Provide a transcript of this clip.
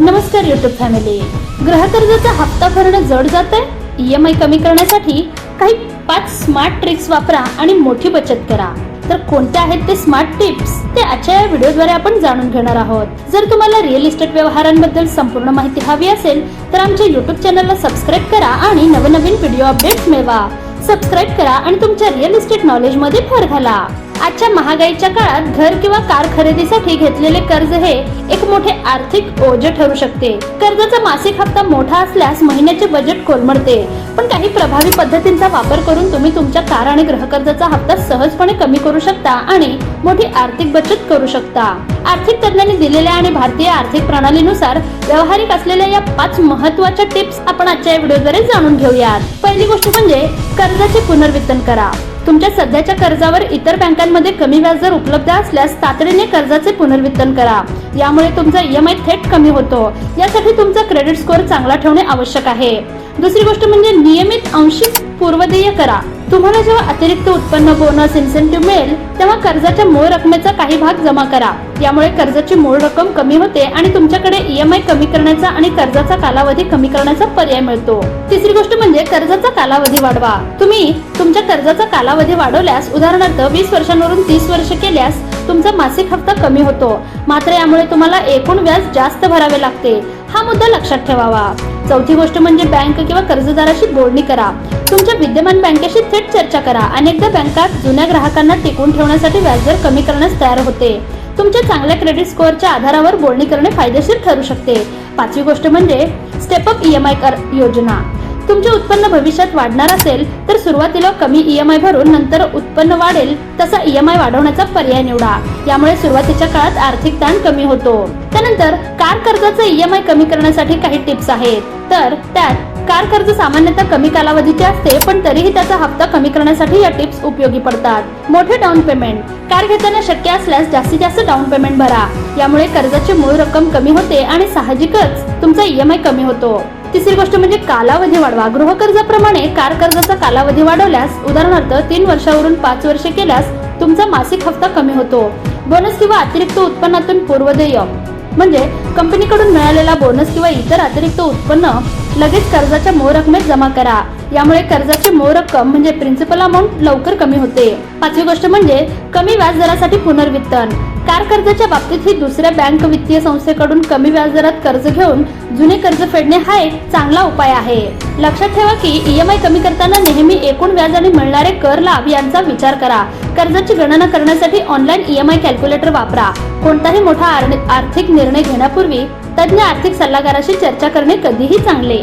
नमस्कार YouTube family गृहकर्जाचा हप्ता भरणं जड जात आहे ई एम आय कमी करण्यासाठी काही पाच स्मार्ट ट्रिक्स वापरा आणि मोठी बचत करा. तर कोणत्या आहेत ते स्मार्ट टिप्स ते आजच्या या व्हिडिओद्वारे आपण जाणून घेणार आहोत. जर तुम्हाला रिअल इस्टेट व्यवहारांबद्दल संपूर्ण माहिती हवी असेल तर आमच्या युट्यूब चॅनलला सबस्क्राईब करा आणि नवनवीन व्हिडिओ अपडेट्स मिळवा. सबस्क्राईब करा आणि तुमच्या रिअल इस्टेट नॉलेजमध्ये भर घाला. आजच्या महागाईच्या काळात घर किंवा कार खरेदीसाठी घेतलेले कर्ज हे एक मोठे आर्थिक ओझे ठरू शकते. कर्जाचा मासिक हप्ता मोठा असल्यास महिन्याचे बजेट कोलमडते. पण काही प्रभावी पद्धतींचा वापर करून तुम्ही तुमच्या कार आणि गृहकर्जाचा हप्ता सहजपणे कमी करू शकता आणि मोठी आर्थिक बचत करू शकता. आर्थिक तज्ञांनी दिलेल्या आणि भारतीय आर्थिक प्रणालीनुसार व्यावहारिक असलेल्या या पाच महत्त्वाच्या टिप्स आपण आजच्या व्हिडिओद्वारे जाणून घेऊयात. पहिली गोष्ट म्हणजे कर्जाचे पुनर्वितरण करा. तुमच्या सध्याच्या कर्जावर इतर बँकांमध्ये कमी व्याजदर उपलब्ध असल्यास तातडीने कर्जाचे पुनर्वितरण करा. यामुळे तुमचा ईएमआय थेट कमी होतो. यासाठी तुमचा क्रेडिट स्कोअर चांगला ठेवणे आवश्यक आहे. दुसरी गोष्ट म्हणजे नियमित अंशिक पूर्वदेय करा. तुम्हाला जेव्हा अतिरिक्त उत्पन्न बोनस इन्सेंटिव्ह मिळेल तेव्हा कर्जाच्या मूळ रकमेचा काही भाग जमा करा. यामुळे कर्जाची मूळ रक्कम कमी होते आणि तुमच्याकडे ईएमआय कमी करण्याचा आणि कर्जाचा कालावधी कमी करण्याचा पर्याय मिळतो. तिसरी गोष्ट म्हणजे कर्जाचा कालावधी वाढवा. तुम्ही तुमच्या कर्जाचा कालावधी वाढवल्यास उदाहरणार्थ वीस वर्षांवरून तीस वर्ष केल्यास तुमचा मासिक हप्ता कमी होतो. मात्र यामुळे तुम्हाला एकूण व्याज जास्त भरावे लागते. हा मुद्दा लक्षात ठेवावा. चौथी गोष्ट म्हणजे बँक किंवा कर्जदाराशी बोलणी करा. तुमच्या विद्यमान बँकेशी थेट चर्चा करा. अनेकदा बँका जुन्या ग्राहकांना टिकून ठेवण्यासाठी व्याजदर कमी करण्यास तयार होते. तुमच्या चांगल्या क्रेडिट स्कोअरच्या आधारावर बोलणी करणे फायदेशीर ठरू शकते. पाचवी गोष्ट म्हणजे स्टेप अप ईएमआय कर योजना. तुमचे उत्पन्न भविष्यात वाढणार असेल तर सुरुवातीला कमी ईएमआय भरून नंतर उत्पन्न वाढेल तसा ईएमआय वाढवण्याचा पर्याय निवडा. यामुळे सुरुवातीच्या काळात आर्थिक ताण कमी होतो. त्यानंतर कार कर्जाचा ईएमआय कमी करण्यासाठी काही टिप्स आहेत. तर त्यात कार कर्ज सामान्यतः कमी कालावधीचे असते पण तरीही त्याचा हप्ता कमी करण्यासाठी या टिप्स उपयोगी पडतात. मोठे डाऊन पेमेंट कार घेताना शक्य असल्यास जास्तीत जास्त डाऊन पेमेंट भरा. यामुळे कर्जाची मूळ रक्कम कमी होते आणि साहजिकच तुमचा ईएमआय कमी होतो. तिसरी गोष्ट म्हणजे कालावधी वाढवा. गृहकर्जाप्रमाणे कार कर्जाचा कालावधी वाढवल्यास उदाहरणार्थ तीन वर्षावरून पाच वर्ष केल्यास तुमचा मासिक हप्ता कमी होतो. बोनस किंवा अतिरिक्त उत्पन्नातून पूर्वदेय. म्हणजे कंपनीकडून मिळालेला बोनस किंवा इतर अतिरिक्त उत्पन्न लगेच कर्जाच्या मूळ रकमेत जमा करा. यामुळे कर्जाची मूळ रक्कम म्हणजे प्रिन्सिपल अमाऊंट लवकर कमी होते. पाचवी गोष्ट म्हणजे कमी व्याज दरासाठी पुनर्वितरण. कार कर्जाच्या बाबतीत ही दुसऱ्या बँक वित्तीय संस्थेकडून कमी व्याजदरात कर्ज घेऊन जुने कर्ज फेडणे हा एक चांगला उपाय आहे. लक्षात ठेवा की ईएमआय कमी करताना नेहमी एकूण व्याज आणि मिळणारे कर लाभ यांचा विचार करा. कर्जाची गणना करण्यासाठी ऑनलाईन ईएमआय कॅल्क्युलेटर वापरा. कोणताही मोठा आर्थिक निर्णय घेण्यापूर्वी तज्ज्ञ आर्थिक सल्लागाराशी चर्चा करणे कधीही चांगले.